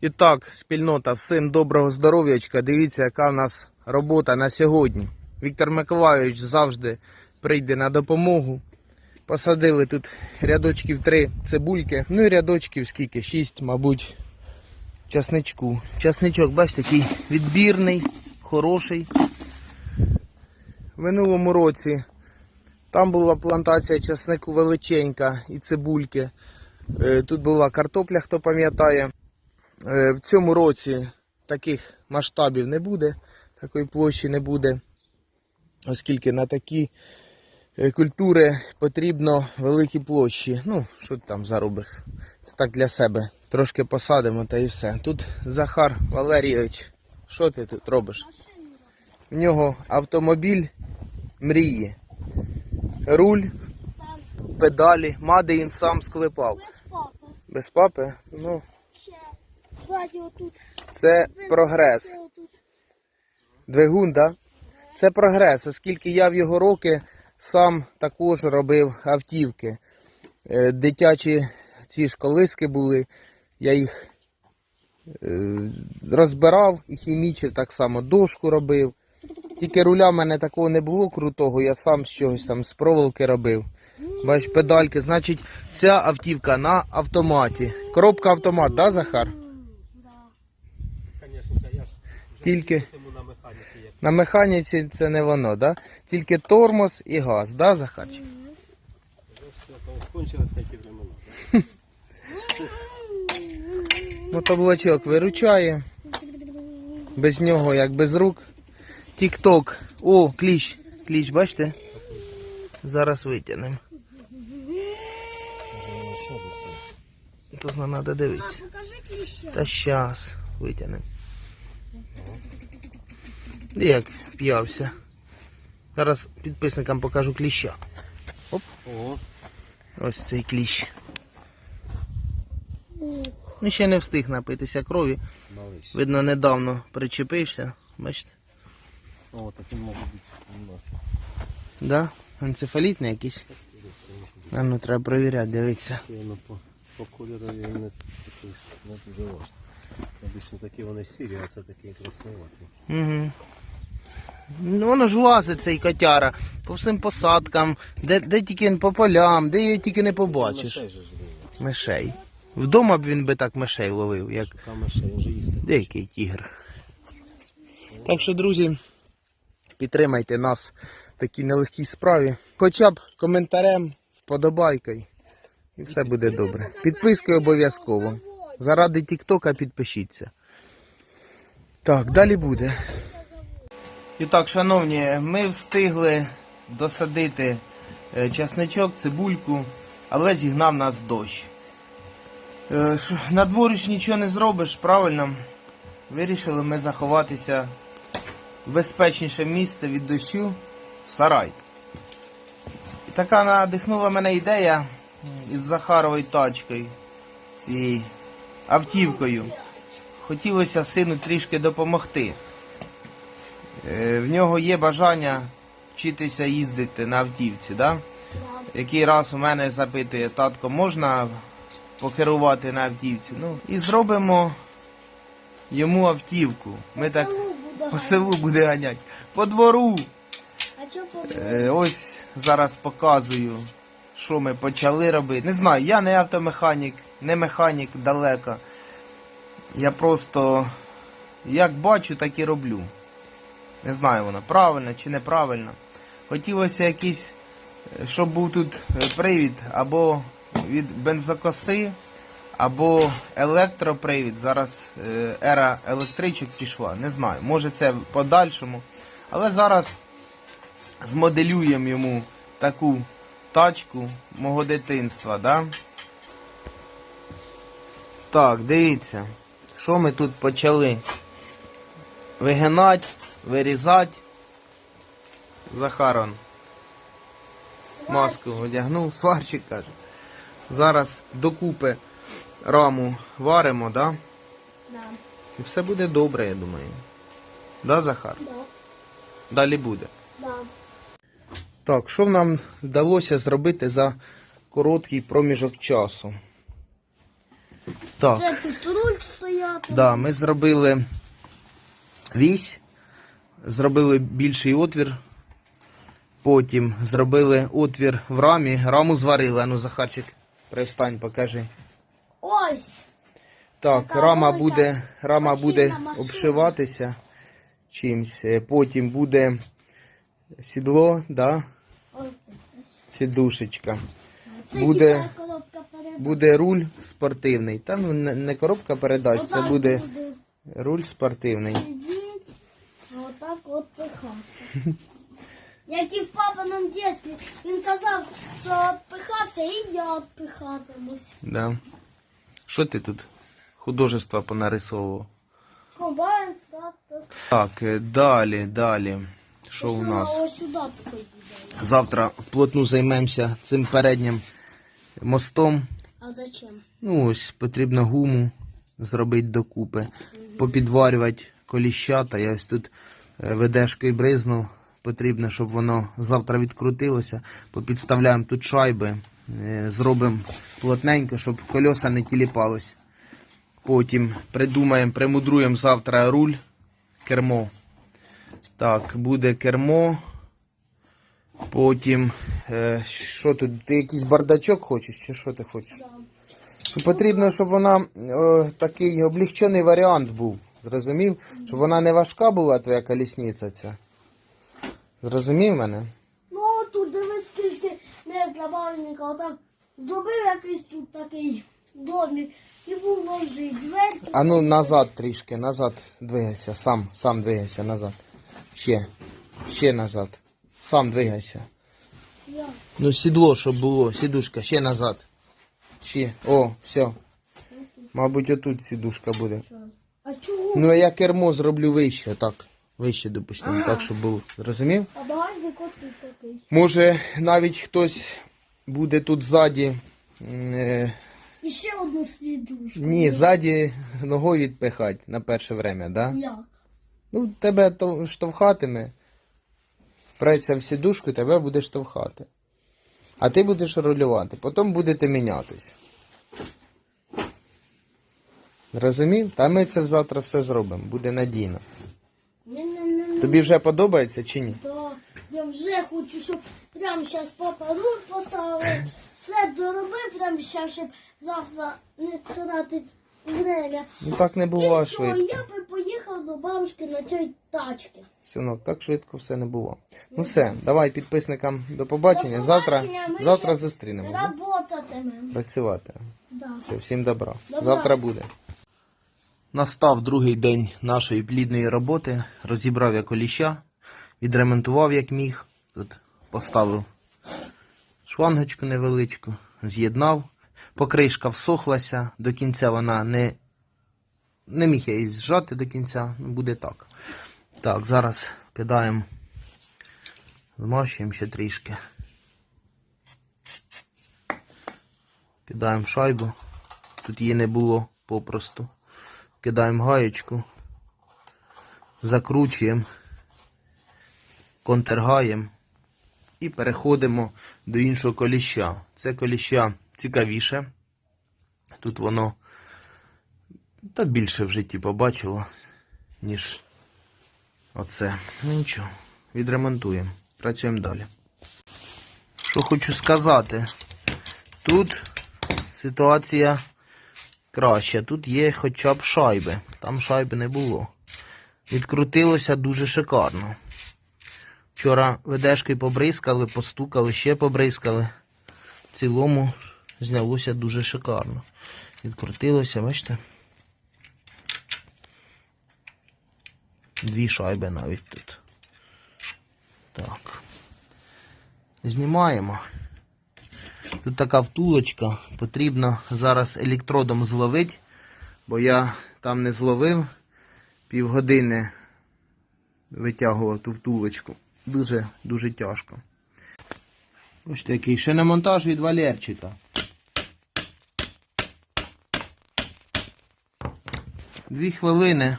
І так, спільнота, всім доброго здоров'ячка. Дивіться, яка в нас робота на сьогодні. Віктор Миколайович завжди прийде на допомогу. Посадили тут рядочків три цибульки. Ну і рядочків скільки? Шість, мабуть, часничку. Часничок, бачите, такий відбірний, хороший. В минулому році там була плантація часнику величенька і цибульки. Е, Тут була картопля, хто пам'ятає. Е, В цьому році таких масштабів не буде, такої площі не буде, оскільки на такі е, культури потрібно великі площі. Ну, що ти там заробиш? Це так для себе. Трошки посадимо та і все. Тут Захар Валерійович, що ти тут робиш? В нього автомобіль мрії. Руль, педалі, Мадеїн сам склепав. Без папи. Без папи? Ну, Отут. це прогрес. Двигун, да? Це прогрес, оскільки я в його роки сам також робив автівки. Е, Дитячі ці ж колиски були, я їх е, розбирав і хімічив так само, дошку робив. Тільки руля в мене такого не було крутого, я сам з чогось там з проволоки робив. Бач, педальки, значить, ця автівка на автоматі. Коробка автомат, да, Захар? Да. Звісно, я ж Тільки на механіці як на механіці це не воно, да? Тільки тормоз і газ, да, Захарчик? такі времена. Мотоблочок виручає. Без нього, як без рук. Тік-ток. О, кліщ. Кліщ, бачите? Зараз витягнемо. Тут нам треба дивитися. Та щас витягнемо. Як вп'явся. Зараз підписникам покажу кліща. О, Ось цей кліщ. Ну, ще не встиг напитися крові. малиш. Видно, недавно причепився. Бачите? О, так він може бути. ну, Да? Енцефалітний якийсь. А ну треба перевіряти, дивитися. По, по кольору він не дуже важко. Обично такі вони сірі, а це такі краснуваті. Угу. Ну, воно ж лазить цей котяра по всім посадкам, де, де тільки по полям, де його тільки не побачиш. Мишей же ж ловить. Мишей. Вдома б він би так мишей ловив, як Шукав мишей, він їсти. деякий тігр. Так що, друзі, підтримайте нас в такій нелегкій справі. Хоча б коментарем, вподобайкою. І все буде добре. Підпискою обов'язково. Заради Тіктока підпишіться. Так, далі буде. І так, шановні, ми встигли досадити е, часничок, цибульку, але зігнав нас дощ. Е, На ж нічого не зробиш, правильно? Вирішили ми заховатися в безпечніше місце від дощу в сарай. І така надихнула мене ідея із Захаровою тачкою, цією автівкою. Хотілося сину трішки допомогти. Е, В нього є бажання вчитися їздити на автівці, да? Який раз у мене запитує, татко, можна покерувати на автівці? Ну, і зробимо йому автівку. Ми так по селу буде ганяти. По двору. Е, ось зараз показую, що ми почали робити. Не знаю, я не автомеханік, не механік далеко. Я просто як бачу, так і роблю. Не знаю воно правильно чи неправильно. Хотілося якийсь, щоб був тут е, привід або від бензокоси, або електропривід. Зараз е, ера електричок пішла. Не знаю. Може це в подальшому. Але зараз змоделюємо йому таку тачку мого дитинства, да? Так, дивіться, що ми тут почали вигинати, вирізати. Захарон маску одягнув, сварчик каже. Зараз докупи раму варимо, да? Да. І все буде добре, я думаю. Да, Захар? Да. Далі буде. Да. Так, що нам вдалося зробити за короткий проміжок часу? Так. Це тут руль стояти. Да, ми зробили вісь, зробили більший отвір. Потім зробили отвір в рамі, раму зварили. А Ну, Захарчик, привстань, покажи. Ось. Так, Така рама велика буде, рама буде машина. обшиватися чимсь. Е, Потім буде сідло, да, сідушечка. Це Буде- коробка передач. Буде руль спортивний. Та ну не не коробка передач, це Отак буде руль спортивний. отак от пихався. Як і в папиному дитинстві, він казав, що відпихався, і я відпихатимусь. Да. Що ти тут? Художество понарисовував. Комбайн, трактор. Так, е, далі, далі. Що у нас? Ось сюди. Завтра вплотну займемося цим переднім мостом. А зачем? Ну ось, потрібно гуму зробити докупи, попідварювати коліщата. Я ось тут е, ведешкою бризнув. Потрібно, щоб воно завтра відкрутилося. Попідставляємо тут шайби, е, зробимо плотненько, щоб кольоса не тіліпалось. Потім придумаємо, примудруємо завтра руль, кермо. Так, буде кермо. Потім, е, що тут? Ти якийсь бардачок хочеш, чи що ти хочеш? Да. Ну, Потрібно, щоб вона е, такий облегчений варіант був. Зрозумів? Щоб вона не важка була, твоя колісниця ця. Зрозумів мене? Ну, тут дивись, скільки не для бальника. Отак зробив якийсь тут такий домик і вложив двері. А ну назад трішки, назад двигайся, сам, сам двигайся назад. Ще, ще назад. Сам двигайся. Я. Ну, сідло, щоб було, сідушка, ще назад. Ще. О, все. Мабуть, отут сідушка буде. А чого? Ну, я кермо зроблю вище, так. Вище, допустимо, так, щоб було. Зрозумів? А багажник тут такий. Може, навіть хтось буде тут ззаді. Е, І ще одну слідушку. ні, ззаді ногою відпихати на перше время, да? Як? Ну, тебе то штовхатиме. Преться в сідушку, тебе буде штовхати. А ти будеш рулювати, потім будете мінятись. Розумів? Та ми це завтра все зробимо, буде надійно. Тобі вже подобається чи ні? Да. Я вже хочу, щоб прямо зараз папа руль поставив. Все доробив прямо зараз, щоб завтра не тратити Ну так не буває все, швидко. я би поїхав до бабушки на цій тачці. Синок, так швидко все не було. Ну все, давай підписникам до побачення. До Завтра, побачення, ми завтра ще зустрінемося. Работатимемо. Працювати. Да. Все, всім добра. Добра. Завтра буде. Настав другий день нашої плідної роботи. Розібрав я коліща, відремонтував як міг. Тут поставив шлангочку невеличку, з'єднав. Покришка всохлася, до кінця вона не, не міг я її зжати до кінця, ну буде так. Так, зараз кидаємо, змащуємо ще трішки. Кидаємо шайбу. Тут її не було попросту. Кидаємо гаєчку, закручуємо, контргаємо і переходимо до іншого коліща. Це коліща цікавіше. Тут воно та більше в житті побачило, ніж оце. Ну нічого, відремонтуємо. Працюємо далі. Що хочу сказати, тут ситуація краща. Тут є хоча б шайби. Там шайби не було. Відкрутилося дуже шикарно. Вчора ведешки побризкали, постукали, ще побризкали. В цілому знялося дуже шикарно. Відкрутилося, бачите? Дві шайби навіть тут. Так. Знімаємо. Тут така втулочка, потрібно зараз електродом зловити, бо я там не зловив. Півгодини витягував ту втулочку. Дуже дуже тяжко. Ось такий ще на монтаж від Валерчика. Дві хвилини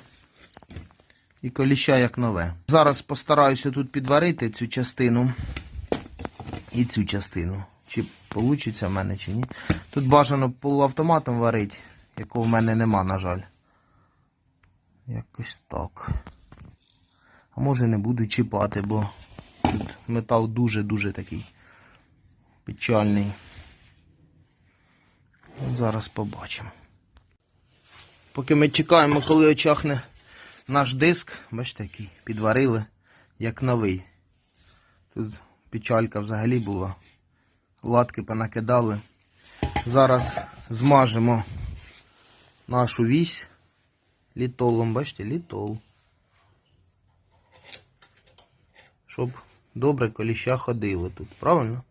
і коліща як нове. Зараз постараюся тут підварити цю частину і цю частину. Чи вийде в мене, чи ні. Тут бажано полуавтоматом варити. якого в мене нема, на жаль. Якось так. А може не буду чіпати, бо тут метал дуже-дуже такий печальний. Зараз побачимо. Поки ми чекаємо, коли очахне наш диск, бачите, який підварили, як новий. Тут печалька взагалі була. Латки понакидали. Зараз змажемо нашу вісь літолом, бачите, літол. Щоб добре коліща ходили тут, правильно?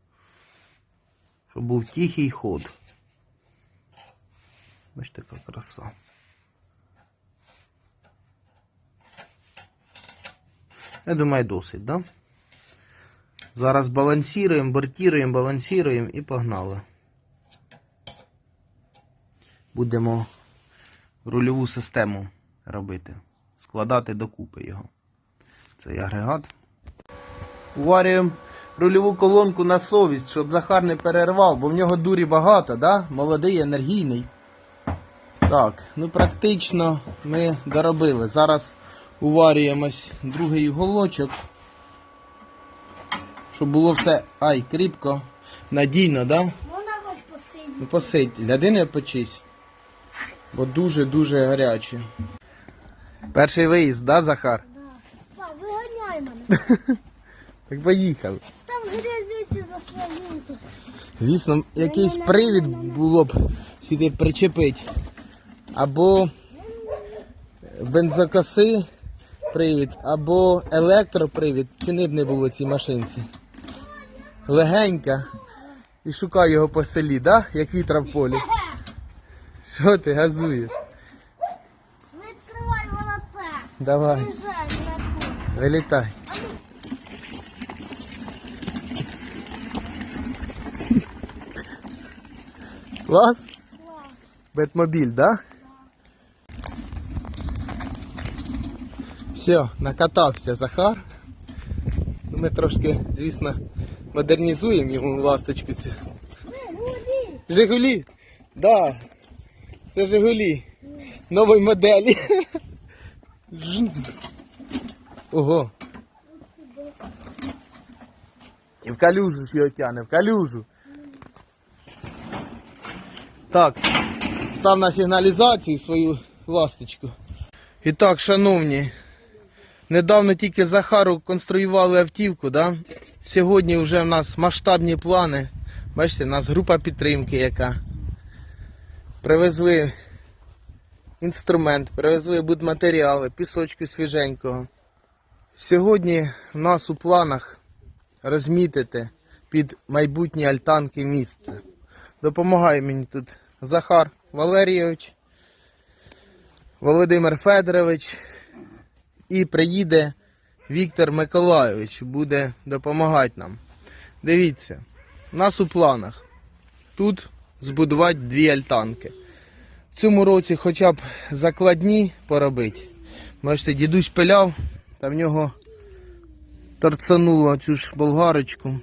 Щоб був тихий ход. Бачите, яка краса. Я думаю, досить, да? Зараз балансируємо, бортіруємо, балансируємо і погнали. Будемо рульову систему робити. Складати докупи його. Цей агрегат. Уварюємо рульову колонку на совість, щоб Захар не перервав, бо в нього дурі багато, да? молодий, енергійний. Так, ну практично ми доробили. Зараз уварюємось другий уголочок. Щоб було все ай, кріпко, надійно, да? Можна хоч посидіти? Ну посидь, гляди не почись. Бо дуже-дуже гаряче. Перший виїзд, да, Захар? Па, виганяй мене. Так поїхав. Там грязюці заслонити. Звісно, якийсь привід було б сюди причепити. Або бензокоси привід, або електропривід. Ціни б не було цій машинці. Легенька. І шукай його по селі, да? як вітра в полі. Що ти газуєш? Відкривай вона. Давай, Приїжджай на кухню. вилітай. Клас? Бетмобіль, да? Все, накатався Захар. Ну, Ми трошки, звісно, модернізуємо йому ласточку цю. Гулі. Жигулі? Да. Це Жигулі. Нової моделі. Ого. І в калюжу ж його тяне, в калюжу. Так, став на сигналізацію свою ласточку. І так, шановні, недавно тільки Захару конструювали автівку, да? Сьогодні вже в нас масштабні плани. Бачите, у нас група підтримки, яка привезли інструмент, привезли будматеріали, пісочку свіженького. Сьогодні в нас у планах розмітити під майбутні альтанки місце. Допомагає мені тут Захар Валерійович, Володимир Федорович і приїде Віктор Миколайович, буде допомагати нам. Дивіться, у нас у планах тут збудувати дві альтанки. В цьому році хоча б закладні поробити. Бачите, дідусь пиляв, та в нього торцануло цю ж болгарочку.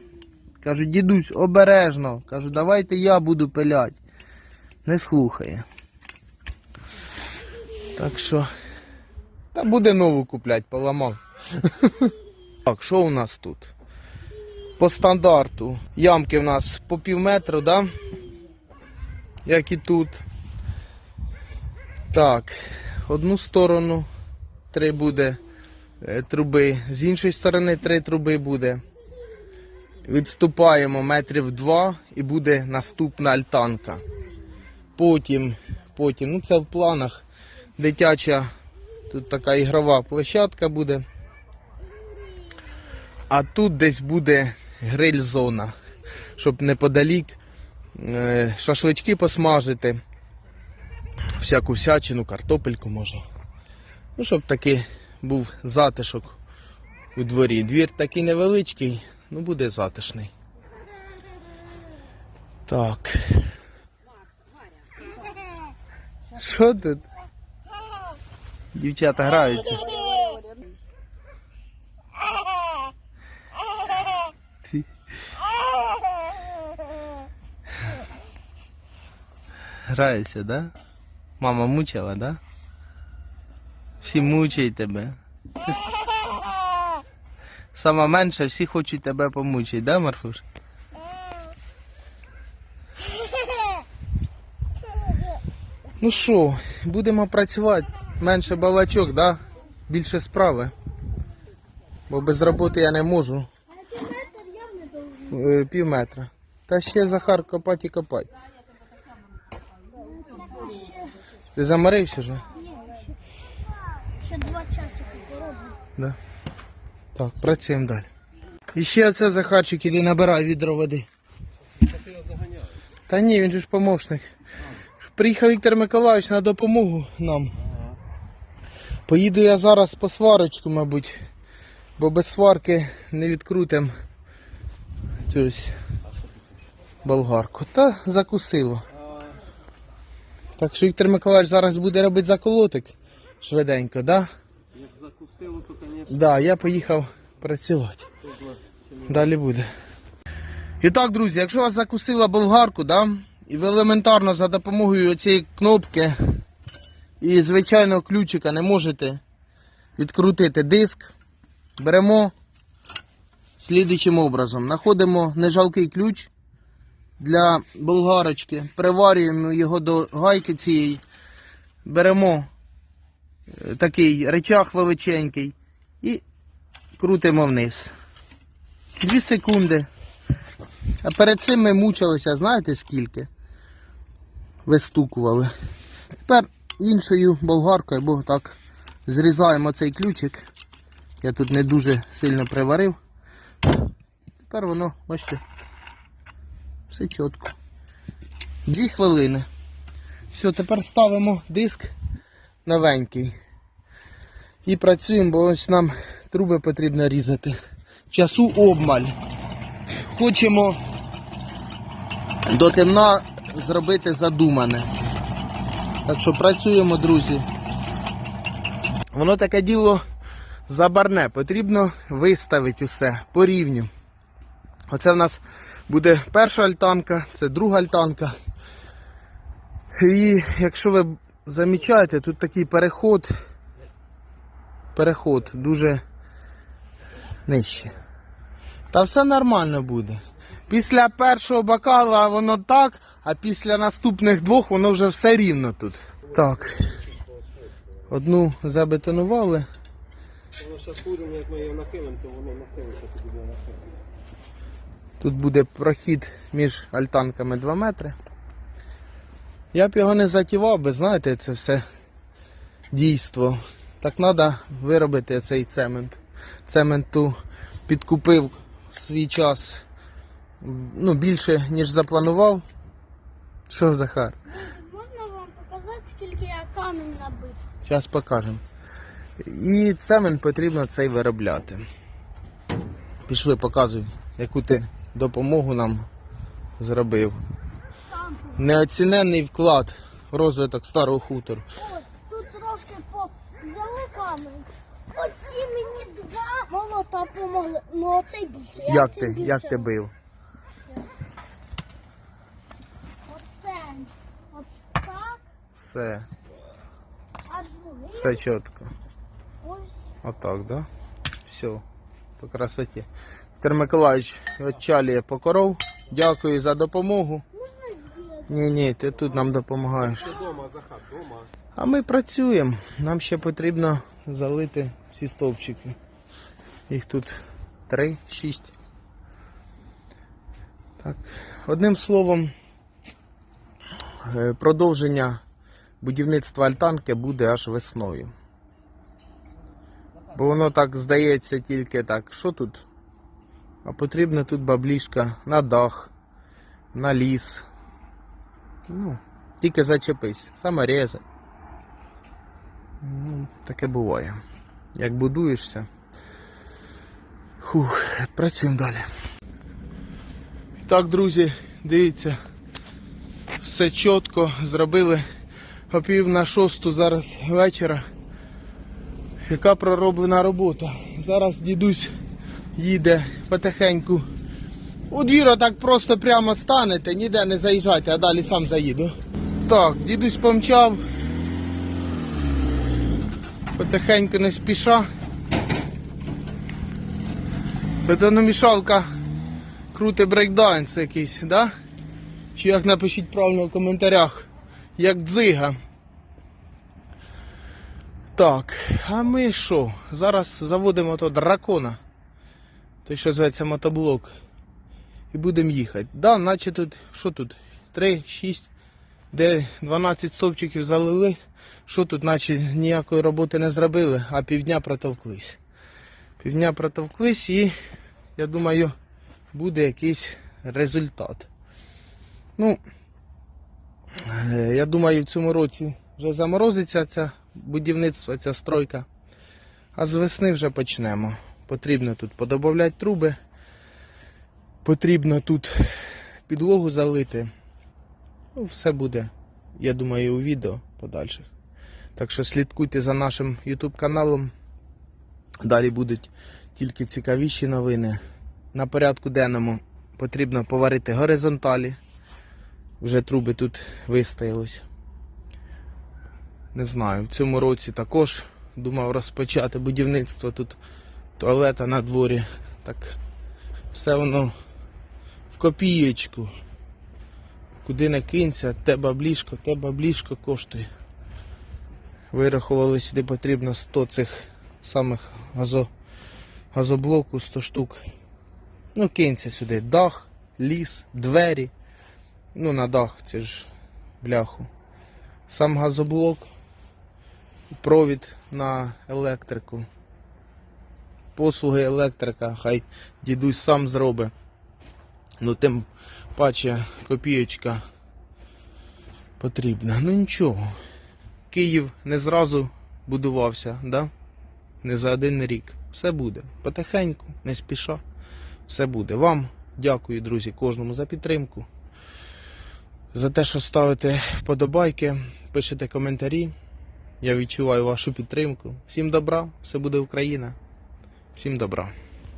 Кажу, дідусь, обережно. Кажу, давайте я буду пиляти. Не слухає. Так що. Та буде нову купляти, поламав. Так, що у нас тут? По стандарту. Ямки в нас по пів метру, да? Як і тут. Так, одну сторону три буде е, труби, з іншої сторони три труби буде. Відступаємо метрів два і буде наступна альтанка. Потім, потім, ну це в планах. Дитяча, тут така ігрова площадка буде. А тут десь буде гриль-зона, щоб неподалік е, шашлички посмажити, всяку всячину, картопельку можна. Ну, щоб такий був затишок у дворі. Двір такий невеличкий, ну буде затишний. Так. Що тут? Дівчата граються. Граються, да? Мама мучила, да? Всі мучають тебе. Сама менша, всі хочуть тебе помучити, да, Марфуш? Ну що, будемо працювати. Менше балачок, да? Більше справи. Бо без роботи я не можу. Е, Пів метра. Та ще Захар копать і копать. Ти заморився вже? Ще два часики пороблю. Да. Так, працюємо далі. І ще оце Захарчик, іди набирай відро води. Та ні, він же ж помощник. Приїхав Віктор Миколаївич на допомогу нам. Поїду я зараз по сварочку, мабуть, бо без сварки не відкрутим цю ось болгарку. Та закусило. Так що Віктор Миколаївич зараз буде робити заколотик швиденько, да? Як закусило, то, звісно, Да, я поїхав працювати. Далі буде. І так, друзі, якщо вас закусила болгарку, да, і ви елементарно за допомогою цієї кнопки і звичайного ключика не можете відкрутити диск, беремо слідуючим образом. Знаходимо нежалкий ключ для болгарочки, приварюємо його до гайки цієї, беремо е, такий речах величенький і крутимо вниз. Дві секунди. А перед цим ми мучилися, знаєте скільки? Вистукували. Тепер іншою болгаркою, бо так зрізаємо цей ключик. Я тут не дуже сильно приварив. Тепер воно, бачите, все чітко. Дві хвилини. Все, тепер ставимо диск новенький. І працюємо, бо ось нам труби потрібно різати. Часу обмаль. Хочемо до темна зробити задумане. Так що працюємо, друзі. Воно таке діло забарне. Потрібно виставити усе по рівню. Оце в нас буде перша альтанка, це друга альтанка. І якщо ви замічаєте, тут такий переход переход дуже нижче. Та все нормально буде. Після першого бокала воно так, а після наступних двох воно вже все рівно тут. Так. Одну забетонували. воно зараз будемо, як ми його нахилимо, то воно нахилиться, то буде нахилено. Тут буде прохід між альтанками 2 метри. Я б його не затівав, би знаєте, це все дійство. Так треба виробити цей цемент. Цементу підкупив свій час ну, більше, ніж запланував. Що, Захар? Можна вам показати, скільки я камінь набив? Зараз покажемо. І цемент потрібно цей виробляти. Пішли, показуй, яку ти допомогу нам зробив. Сам. Неоціненний вклад в розвиток старого хутору. Ось, тут трошки по взяли камінь. Оці мені два молота помогли. Ну оцей більше. Я Як цим ти, більше. як ти бив? Оце. От так, Все, все чітко. Ось. Отак, да? Все, по красоті. Віктор Миколаївич відчалює по коров. Дякую за допомогу. Ні, ні, ти тут нам допомагаєш. А ми працюємо. Нам ще потрібно залити всі стовпчики. Їх тут три, шість. Так. Одним словом, е, продовження будівництва альтанки буде аж весною. Бо воно так здається тільки так. Що тут? А потрібно тут баблішка на дах, на ліс. Ну, тільки зачепись, саморези. Ну, таке буває. Як будуєшся. Фух, працюємо далі. Так, друзі, дивіться. Все чітко зробили о пів на шосту зараз вечора. Яка пророблена робота. Зараз дідусь їде потихеньку. У двір так просто прямо станете, ніде не заїжджайте, а далі сам заїду. Так, дідусь помчав, Потихеньку не спіша. Бетономішалка крути брейкданс якийсь, да? Чи як напишіть правильно в коментарях, як дзига. Так, а ми що? Зараз заводимо то дракона. Той, що зветься мотоблок. І будемо їхати. Да, наче тут, що тут? 3, 6, 9, 12 стовпчиків залили. Що тут, наче ніякої роботи не зробили, а півдня протовклись. Півдня протовклись і, я думаю, буде якийсь результат. Ну, я думаю, в цьому році вже заморозиться це будівництво, ця стройка. А з весни вже почнемо. Потрібно тут подобавляти труби. Потрібно тут підлогу залити. Ну, все буде, я думаю, у відео подальших. Так що слідкуйте за нашим YouTube каналом. Далі будуть тільки цікавіші новини. На порядку денному потрібно поварити горизонталі. Вже труби тут вистоялися. Не знаю, в цьому році також думав розпочати будівництво тут туалета на дворі. Так все воно в копієчку. Куди не кинься, те баблішко, те баблішко коштує. Вирахували сюди потрібно 100 цих самих газо, газоблоку, 100 штук. Ну, кинься сюди. Дах, ліс, двері. Ну, на дах, це ж бляху. Сам газоблок, провід на електрику. Послуги електрика, хай дідусь сам зробить. Ну, тим паче копієчка потрібна. Ну нічого. Київ не зразу будувався, да? не за один рік. Все буде. Потихеньку, не спіша. Все буде. Вам дякую, друзі, кожному за підтримку. За те, що ставите вподобайки, пишете коментарі. Я відчуваю вашу підтримку. Всім добра, все буде Україна. Всім добра.